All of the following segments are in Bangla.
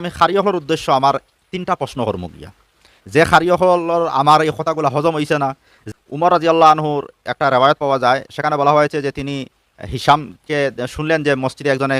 আমি খারিয়হর উদ্দেশ্য আমার তিনটা প্রশ্ন কর্ম গিয়া যে খারিয়হলর আমার এই কথাগুলো হজম হইছে না উমর রাজি আল্লাহ আনহুর একটা রেওয়ায়ত পাওয়া যায়, সেখানে বলা হয়েছে যে তিনি হিসামকে শুনলেন যে মসজিদে একজনে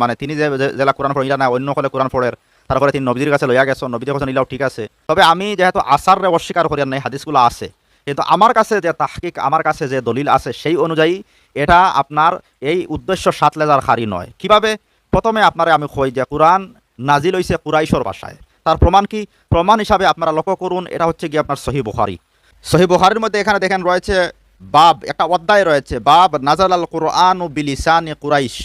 মানে তিনি যে জেলা কোরআন পড়িলা না অন্য হলে কোরআন পড়ের তারপরে তিনি নবীর কাছে লইয়া গেছেন নবীদের কথা নিলাও ঠিক আছে। তবে আমি যেহেতু আসারে অস্বীকার করি নাই হাদিসগুলো আছে, কিন্তু আমার কাছে যে তাহকিক আমার কাছে যে দলিল আছে, সেই অনুযায়ী এটা আপনার এই উদ্দেশ্য সাত লেজার খারি নয়। কীভাবে? প্রথমে আপনারে আমি কই যে কোরআন নাজিল হইছে কুরাইশর ভাষায় তার প্রমাণ কি? প্রমাণ হিসাবে আপনারা লক্ষ্য করুন, এটা হচ্ছে কি আপনার সহি বুখারি। সহি বুখারির মধ্যে এখানে দেখেন রয়েছে বাব, একটা অধ্যায় রয়েছে, বাব নাজাল আল কোরআন ও বিলিসান এ কুরাইশ।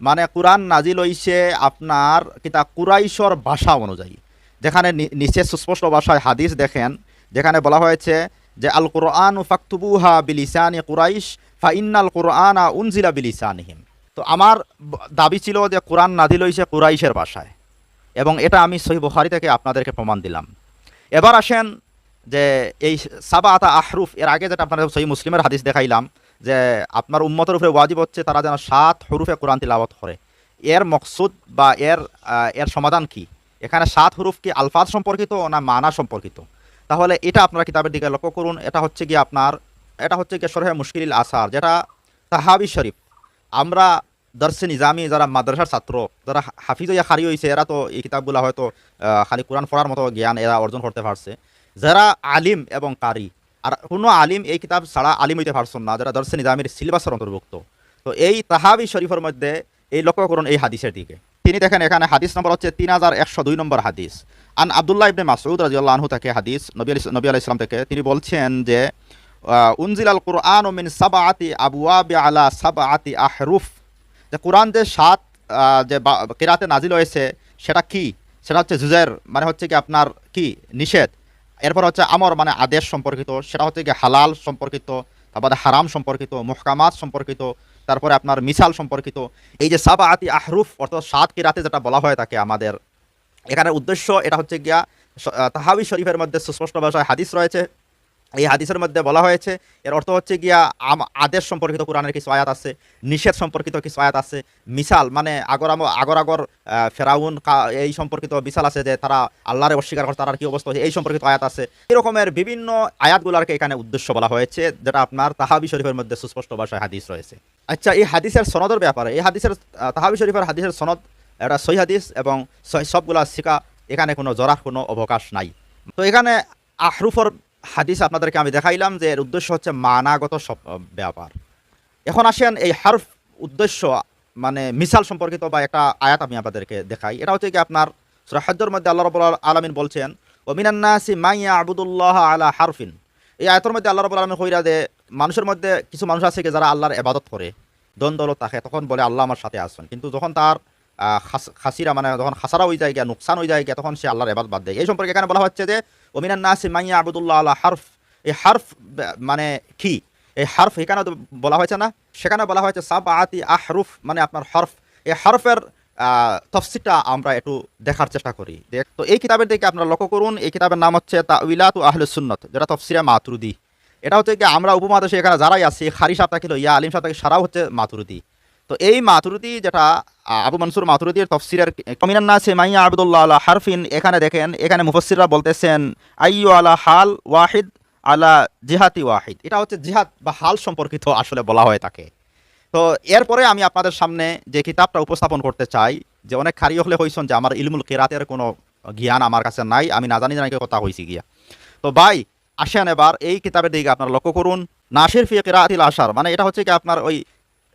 মানে কোরআন নাজিল হইছে আপনার কিতা কুরাইশর ভাষা অনুযায়ী। যেখানে নিচে সুস্পষ্ট ভাষায় হাদিস দেখেন, যেখানে বলা হয়েছে যে, আল কোরআন ফাকতুবুহা এ কুরাইশ, ফা ইন্নাল কোরআন উনজিলা বিলিসানিহিম। তো আমার দাবি ছিল যে, কোরআন নাজিল হইছে কুরাইশের ভাষায়। এবং এটা আমি সহি বুখারি থেকে আপনাদেরকে প্রমাণ দিলাম। এবার আসেন যে এই সাবা আতা আহরুফ, এর আগে যেটা আপনাদের সহি মুসলিমের হাদিস দেখাইলাম যে আপনার উম্মতের উপরে ওয়াজিব হচ্ছে তারা যেন সাত হরুফে কোরআন তিলাওয়াত করে। এর মকসুদ বা এর এর সমাধান কি? এখানে সাত হরুফ কি আলফাজ সম্পর্কিত না মানা সম্পর্কিত? তাহলে এটা আপনারা কিতাবের দিকে লক্ষ্য করুন, এটা হচ্ছে কি আপনার, এটা হচ্ছে কি সরহে মুশকিল আসার, যেটা তাহাবি শরীফ। আমরা দর্শে নিজামি যারা মাদ্রাসার ছাত্র যারা হাফিজ ইয়া খারি হয়েছে এরা তো এই কিতাবগুলো হয়তো খালি কোরআন পড়ার মতো জ্ঞান এরা অর্জন করতে পারছে যারা আলিম এবং কারি আর কোনো আলিম, এই কিতাব ছাড়া আলিম হইতে পারছেন না যারা দর্শে নিজামির সিলেবাসের অন্তর্ভুক্ত তো এই তাহাবি শরীফের মধ্যে এই লক্ষ্য করুন এই হাদিসের দিকে। তিনি দেখেন এখানে হাদিস নম্বর হচ্ছে তিন হাজার একশো দুই নম্বর হাদিস। আন আবদুল্লাহ ইবনে মাসউদ রাজিউল্লাহ আনহু থেকে হাদিস, নবী নবী আলাইহিস সালাম থেকে তিনি বলছেন যে উনজিল আল কোরআন মিন সাবাআতি আবওয়াবি আলা সাবাআতি আহরুফ। যে কোরআন যে সাত যে কেরাতে নাজিল হয়েছে, সেটা কি? সেটা হচ্ছে জুজের মানে হচ্ছে কি আপনার কি? নিষেধ। এরপর হচ্ছে আমর মানে আদেশ সম্পর্কিত, সেটা হচ্ছে কি হালাল সম্পর্কিত, তারপরে হারাম সম্পর্কিত, মুহকামাত সম্পর্কিত, তারপরে আপনার মিসাল সম্পর্কিত। এই যে সাবা আতি আহরুফ, অর্থাৎ সাত কিরাতে যেটা বলা হয় তাকে আমাদের। এখানে উদ্দেশ্য, এটা হচ্ছে গিয়া তাহাবি শরীফের মধ্যে সুস্পষ্ট ভাষায় হাদিস রয়েছে। এই হাদিসের মধ্যে বলা হয়েছে, এর অর্থ হচ্ছে গিয়া আদেশ সম্পর্কিত কোরআনের কিছু আয়াত আছে, নিষেধ সম্পর্কিত কিছু আয়াত আছে। মিসাল মানে আগর আগর আগর ফেরাউন এই সম্পর্কিত বিশাল আছে যে তারা আল্লাহরে অস্বীকার করে তার কি অবস্থা হয়েছে, এই সম্পর্কিত আয়াত আছে। এরকমের বিভিন্ন আয়াতগুলোকে এখানে উদ্দেশ্য বলা হয়েছে, যেটা আপনার তাহাবি শরীফের মধ্যে সুস্পষ্ট ভাষায় হাদিস রয়েছে। আচ্ছা এই হাদিসের সনদের ব্যাপারে, এই হাদিসের তাহাবি শরীফের হাদিসের সনদ, এটা সহি হাদিস এবং সবগুলা শিকা এখানে কোনো জরার কোনো অবকাশ নাই। তো এখানে আহরুফর হাদিস আপনাদেরকে আমি দেখাইলাম যে এর উদ্দেশ্য হচ্ছে মানাগত সব ব্যাপার। এখন আসেন এই হারফ উদ্দেশ্য মানে মিসাল সম্পর্কিত বা একটা আয়াত আমি আপনাদেরকে দেখাই। এটা হচ্ছে কি আপনার সুরাহাজ্যর মধ্যে আল্লাহ রবুল আলমিন বলছেন ওমিনান্নাসি মাইয়া আবুদুল্লাহ আলা হারফিন। এই আয়াতের মধ্যে আল্লাহ রবুল আলমিন কইরা যে, মানুষের মধ্যে কিছু মানুষ আছে কি যারা আল্লাহর এবাদত করে দৌলত থাকে, তখন বলে আল্লাহ আমার সাথে আসবেন কিন্তু যখন তার খাসিরা মানে যখন খাসারা হয়ে যায় গিয়া, নোকসান হয়ে যায় গিয়া, তখন সে আল্লাহর এবাদ বাদ দেয়। এই সম্পর্কে এখানে বলা হচ্ছে যে, ওমিনান নাসি মাইয়া আবুদুল্লাহ আল্লাহ হারফ। এই হারফ মানে কি? এই হারফ এখানে তো বলা হয়েছে না? সেখানে বলা হয়েছে সাব আতি আহরুফ মানে আপনার হরফ। এই হরফের তফসিটা আমরা একটু দেখার চেষ্টা করি। দেখ- তো এই কিতাবের দিকে আপনারা লক্ষ্য করুন, এই কিতাবের নাম হচ্ছে তাউইলাত আহলে সুন্নত, যেটা তফসিরা মাতুরুদি। এটা হচ্ছে কি আমরা উপমহাদেশে এখানে যারাই আছি, খারি সাহ থাকিল ইয়া আলিম সাহ থাকি সারাও হচ্ছে মাতুরুদি। তো এই মাতুরুদি যেটা আবু মনসুর মাতুরুদির তফসিরের কমিনান্না আছে মাইয়া আবদুল্লাহ আলা হারফিন, এখানে দেখেন, এখানে মুফসিররা বলতেছেন, আইয়ু আলা হাল ওয়াহিদ আলা জিহাতি ওয়াহিদ। এটা হচ্ছে জিহাদ বা হাল সম্পর্কিত আসলে বলা হয় তাকে। তো এরপরে আমি আপনাদের সামনে যে কিতাবটা উপস্থাপন করতে চাই, যে অনেক খারি হলে হইছেন যে আমার ইলমুল কেরাতের কোনো জ্ঞান আমার কাছে নাই, আমি না জানি জানি কথা হয়েছি গিয়া। তো ভাই, আসেন এবার এই কিতাবের দিকে আপনারা লক্ষ্য করুন। নাসির ফি কেরাতিল আসার মানে এটা হচ্ছে কি আপনার ওই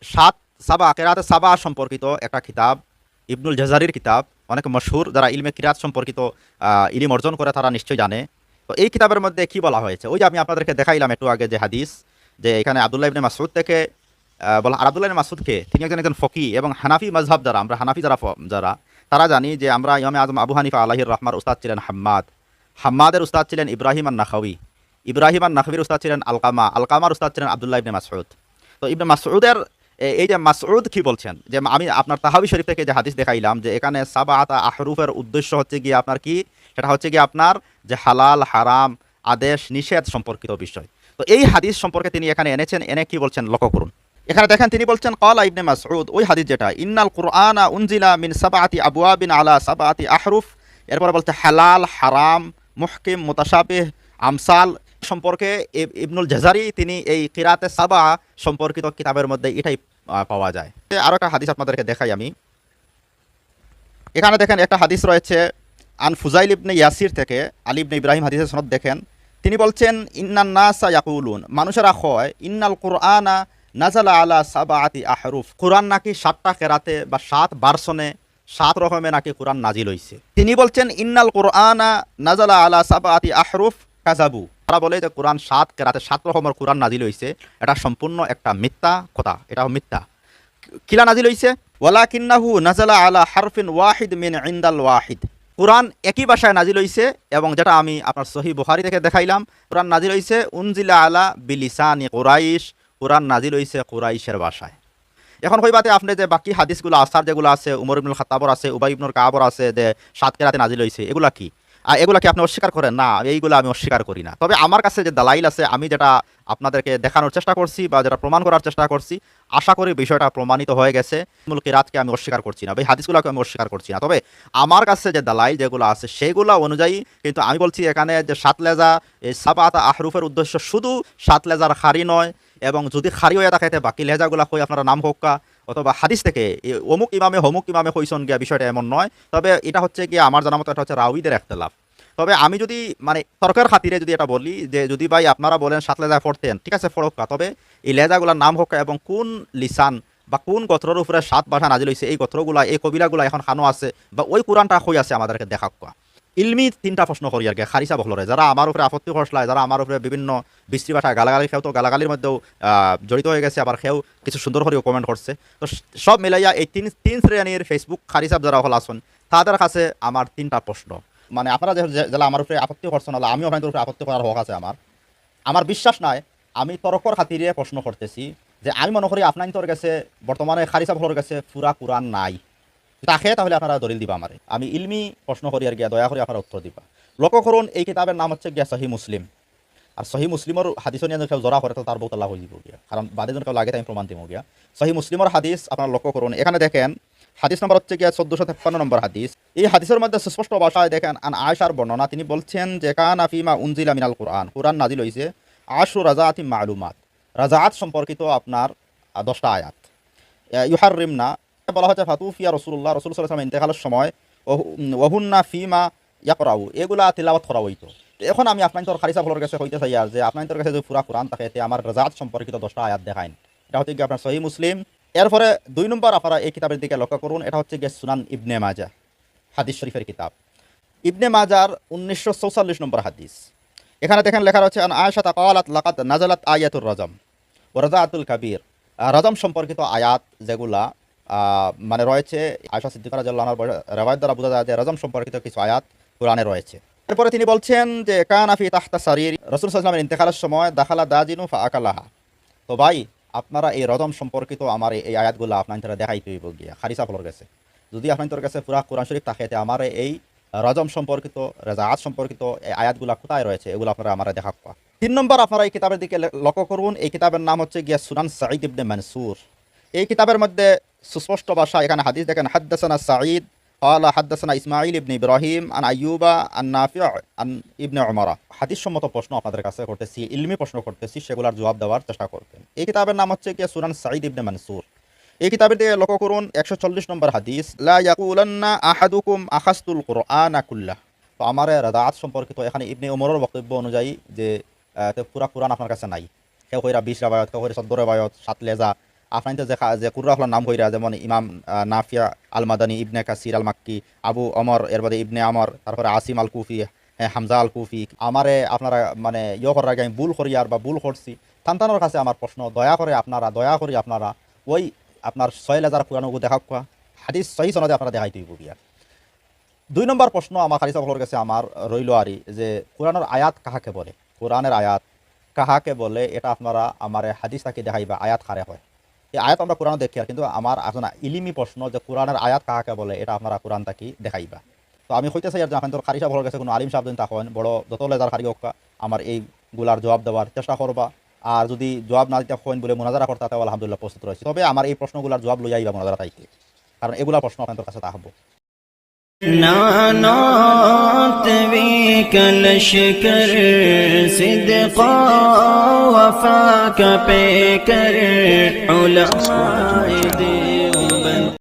সাত সাবা কেরাতে সাবা সম্পর্কিত একটা কিতাব, ইবনুল জাজারির কিতাব, অনেক মশহুর যারা ইলমে কিরাত সম্পর্কিত ইলিম অর্জন করে তারা নিশ্চয়ই জানে। তো এই কিতাবের মধ্যে কি বলা হয়েছে? ওই যে আমি আপনাদেরকে দেখাইলাম একটু আগে যে হাদিস, যে এখানে আবদুল্লাহ ইবনে মাসুদ থেকে বলা আর আবদুল্লাহ মাসুদকে তিনি একজন একজন ফকি এবং হানাফি মজহাব যারা, আমরা হানাফি যারা যারা, তারা জানি যে আমরা ইমামে আজম আবু হানিফা আলাহির রহমার উস্তাদ ছিলেন হাম্মাদ। হাম্মাদের উস্তাদ ছিলেন ইব্রাহিম আন নাখাউই ইব্রাহিম আর নাখবির উস্তাদ ছিলেন আলকামা, আলকামার উস্তাদ ছিলেন আবদুল্লাহ ইবনে মাসউদ। তো ইবনে মাসউদের এ- এই যে মাসউদ কি বলছেন? যে আমি আপনার তাহাবি শরীফ থেকে যে হাদিস দেখাইলাম যে এখানে সাবা আতা আহরুফের উদ্দেশ্য হচ্ছে গিয়ে আপনার কি? সেটা হচ্ছে গিয়ে আপনার যে হালাল, হারাম আদেশ, নিষেধ সম্পর্কিত বিষয়। তো এই হাদিস সম্পর্কে তিনি এখানে এনেছেন, এনে কি বলছেন? লক্ষ্য করুন। এখানে দেখেন, তিনি বলছেন কলা ইবনে মাসউদ ওই হাদিস যেটা, ইন্নাল কুরআনা উনজিলা মিন সাবাতি আবুয়া বিন আলা সাবাআতি আহরুফ এরপরে বলতে হালাল, হারাম, মুহকিম, মুতাশাবিহ, আমসাল সম্পর্কে ইবনুল জাজারি তিনি এই কিরাতে সাবা সম্পর্কিত কিতাবের মধ্যে এটাই পাওয়া যায়। আরও একটা হাদিস আপনাদেরকে দেখাই আমি। এখানে দেখেন একটা হাদিস রয়েছে, আন ফুজাইল ইবনে ইয়াসির থেকে, আলী ইবনে ইব্রাহিম হাদিসের সনদ দেখেন। তিনি বলছেন, ইন্নান নাসা ইয়াকুলুন। মানুষেরা হয় ইন্নাল কুরআনা নাজালা আলা সাবাআতি আহরুফ। কোরআন নাকি সাতটা কেরাতে বা সাত বারসনে সাত রকমে নাকি কোরআন নাজিল হইছে। তিনি বলছেন, ইন্নাল কোরআনা নাজালা আলা সাবাআতি আহরুফ কাজাবু তারা বলে যে কোরআন সাত কেরাতে সাত রকমের কোরআন নাজিল হইছে। এটা সম্পূর্ণ একটা মিথ্যা কথা, এটাও মিথ্যা। কিলা নাজিল হইছে? ওয়ালা কিন্নাহু নাজালা আলা হারফিন ওয়াহিদ মিন ইন্দাল ওয়াহিদ। কোরআন একই ভাষায় নাজিল হইছে এবং যেটা আমি আপনার সহি বুখারি থেকে দেখাইলাম, কোরআন নাজিল হইছে উনজিলা আলা বিলিসানি কোরাইশ, কোরআন নাজিল হইছে কোরাইশের ভাষায়। এখন কইবাতে আপনি যে বাকি হাদিসগুলো, আসার যেগুলো আছে, উমর ইবনুল খাতাবর আছে, উবাই ইবনুল কাবর আছে, যে সাত কেরাতে নাজিল হইছে, এগুলা কি? আর এগুলা কি আপনি অস্বীকার করেন, না, এইগুলো আমি অস্বীকার করি না। তবে আমার কাছে যে দালাইল আছে, আমি যেটা আপনাদেরকে দেখানোর চেষ্টা করছি বা যেটা প্রমাণ করার চেষ্টা করছি, আশা করি বিষয়টা প্রমাণিত হয়ে গেছে। মূল কিরাতকে আমি অস্বীকার করছি না, বা হাদিসগুলোকে আমি অস্বীকার করছি না। তবে আমার কাছে যে দালাইল যেগুলো আছে, সেগুলো অনুযায়ী কিন্তু আমি বলছি এখানে যে সাত লেজা এই সাবাত আহরুফের উদ্দেশ্য শুধু সাত লেজার খারি নয়, এবং যদি খারি হয়ে থাকে বাকি লেজাগুলা কই আপনারা নাম হোক্কা অথবা হাদিস থেকে অমুক ইমামে হমুক ইমামে হইসন গিয়া বিষয়টা এমন নয়। তবে এটা হচ্ছে কি আমার জানা মতো এটা হচ্ছে রাউইদের একটা লাভ তবে আমি যদি মানে তর্কের খাতিরে যদি এটা বলি যে যদি ভাই আপনারা বলেন সাত লেজা পড়তেন, ঠিক আছে ফরক্কা তবে এই লেজাগুলার নাম হোক এবং কোন লিসান বা কোন গোত্রের উপরে সাত ভাষা নাজিল হয়েছে এই গোত্রগুলা, এই কবিলাগুলা এখন খানো আছে বা ওই কোরআনটা হই আছে আমাদেরকে দেখা ইলমি তিনটা প্রশ্ন করি আর কি। খারিসা বহলরে যারা আমার উপরে আপত্তি খসলায় যারা আমার উপরে বিভিন্ন ভাষা গালাগালি খেও তো গালাগালির মধ্যেও জড়িত হয়ে গেছে আবার খেও কিছু সুন্দর করেও কমেন্ট করছে তো সব মিলাইয়া এই তিন তিন শ্রেণির ফেসবুক খারিসাব যারা হল আসুন তাদের কাছে আমার তিনটা প্রশ্ন মানে আপনারা যারা আমার উপরে আপত্তি করছেন হলে আমিও আপনাদের উপরে আপত্তি করার হক আছে আমার আমার বিশ্বাস নাই, আমি তর্কর খাতিরে প্রশ্ন করতেছি যে আমি মনে করি আপনার কাছে বর্তমানে খারিসা ফলর কাছে পুরা কোরআন নাই। তাকে তাহলে আপনারা দলিল দিবা আমারে। আমি ইলমি প্রশ্ন করি আর গিয়া দয়া করে আপনারা উত্তর দিবা। লক্ষ্য এই কিতাবের নাম হচ্ছে গিয়া সহি মুসলিম। আর সহি মুসলিমর হাদিস নিয়ে যদি কেউ জরা করে তো তার বহুত আল্লাহ হয়ে যাব গিয়া। কারণ বাদে জন কেউ লাগে তাই প্রমাণ দিব গিয়া। সহি মুসলিমর হাদিস আপনারা লক্ষ্য এখানে দেখেন হাদিস নম্বর হচ্ছে গিয়া চোদ্দশো তেপ্পান্ন নম্বর হাদিস এই হাদিসের মধ্যে সুস্পষ্ট ভাষায় দেখেন, আন আয়সার বর্ণনা তিনি বলছেন যে, কান আফিমা উনজিলা মিনাল কোরআন কোরআন নাজিল হয়েছে আশু রাজাআতি মালুমাত রাজাআত সম্পর্কিত আপনার দশটা আয়াত। ইউহার রিমনা বলা হচ্ছে ফাতুফিয়া রসুল্লাহ রসুল সাল্লাম ইন্তেকালের সময় ওহুন্না ফিমা ইয়াকরাউ এগুলা তিলাওয়াত করা হইতো। এখন আমি আপনার তোর খারিসা ফলর কাছে হইতে চাই আর যে আপনার তোর কাছে যে পুরা কোরআন থাকে এতে আমার রাজাত সম্পর্কিত দশটা আয়াত দেখাইন এটা হচ্ছে গিয়ে আপনার সহি মুসলিম। এরপরে দুই নম্বর আপনারা এই কিতাবের দিকে লক্ষ্য করুন এটা হচ্ছে গিয়ে সুনান ইবনে মাজা হাদিস শরীফের কিতাব। ইবনে মাজার উনিশশো নম্বর হাদিস। এখানে দেখেন লেখা রয়েছে আয়সা তাকালাত লাকাত নাজালাত আয়াতুর রজম ও রাজাতুল কাবির। আহ, রজম সম্পর্কিত আয়াত যেগুলা মানে রয়েছে আয়সা সিদ্দিকার জাল্লাহর রেওয়ায়ত দ্বারা বোঝা যায় যে রজম সম্পর্কিত কিছু আয়াত কোরআনে রয়েছে। এরপরে তিনি বলছেন যে কানাফি তাহতা সারির, রসুল সাল্লামের ইন্তেকালের সময় দাখালা দাজিনু ফা আকালাহা। তো ভাই, আপনারা এই রজম সম্পর্কিত আমার এই- আয়াতগুলো আপনার তারা দেখাই তুইব গিয়া। খারিসা ফলর গেছে। যদি আপনার তোর কাছে পুরা কোরআন শরীফ থাকে, তে আমার এই রজম সম্পর্কিত, রেজাআত সম্পর্কিত এই আয়াতগুলা কোথায় রয়েছে, এগুলো আপনারা আমার দেখা পাওয়া তিন নম্বর আপনারা এই কিতাবের দিকে লক্ষ্য করুন, এই কিতাবের নাম হচ্ছে গিয়া সুনান সাঈদ ইবনে মানসুর। এই কিতাবের মধ্যে সুস্পষ্ট ভাষা এখানে হাদিস দেখেন হাদ্দাসানা সাঈদ قال حدثنا ইসমাইল ইবনে ইব্রাহিম আন আইয়ুবা আন নাফি' আন ইবনে উমরা হাদিস সম্মত প্রশ্ন আপনাদের কাছে করতেছি ইলমি প্রশ্ন করতেছি সেগুলোর জবাব দেওয়ার চেষ্টা করবেন এই কিতাবের নাম হচ্ছে কি সুনান সাঈদ ইবনে মানসুর এই কিতাবের দিকে লক্ষ্য করুন একশো চল্লিশ নম্বর হাদিস লা ইয়াকুলান্না আহাদুকুম আখাস্তুল কুরআনা কুল্লাহ তো আমার রাদাত সম্পর্কিত এখানে ইবনে উমরের বক্তব্য অনুযায়ী যে আহ, তো পুরা কোরআন আপনার কাছে নাই কেউ কইরা বিশ রাবায়ত কেউ কইরা চোদ্দ রাবায়ত সাত লেজা আপনার তো যে খা- যে কুর্রা হলার নাম কইরা যেমন ইমাম নাফিয়া আল মাদানী ইবনে কাসির আল মাক্কি আবু অমর এর বাদে ইবনে আমর তারপরে আসিম আল কুফি হ্যাঁ, হামজা আল কুফি আমারে আপনারা মানে ইয়ে করার আগে আমি ভুল করিয়ার বা ভুল করছি সন্তানের কাছে আমার প্রশ্ন দয়া করে আপনারা দয়া করে আপনারা ওই আপনার ছয় হাজার পুরানো দেখা কোয়া হাদিস সহি সনদে আপনারা দেখাই তুই বুড়িয়া দুই নম্বর প্রশ্ন আমার খালিসা ফলর কাছে আমার রইল আরি যে কোরআনের আয়াত কাহাকে বলে? কোরআনের আয়াত কাহাকে বলে? এটা আপনারা আমার হাদিস তাকে দেখাইবা আয়াত খারে হয়? এই আয়াত আমরা কোরআন দেখি আর, কিন্তু আমার এখন ইলিমি প্রশ্ন যে কোরআনের আয়াত কাকে বলে, এটা আপনারা কোরআন তাকি দেখাইবা। তো আমি হইতে চাই আর এখন তোর খারিসা বড় গেছে, কোনো আলিম সাহেব যদি তখন বড় যত লেজার খারি হোক, আমার এই গুলার জবাব দেওয়ার চেষ্টা করবা। আর যদি জবাব না দিতে হন বলে মোনাজারা করতে তাহলে আলহামদুলিল্লাহ প্রস্তুত রয়েছে। তবে আমার এই প্রশ্নগুলার জবাব লইয়াইবা মোনাজারা তাইকে কারণ এগুলা প্রশ্ন আপনার কাছে তাহবো نانات وی کلش کر صدقا وفا کا پے کر علماء دیو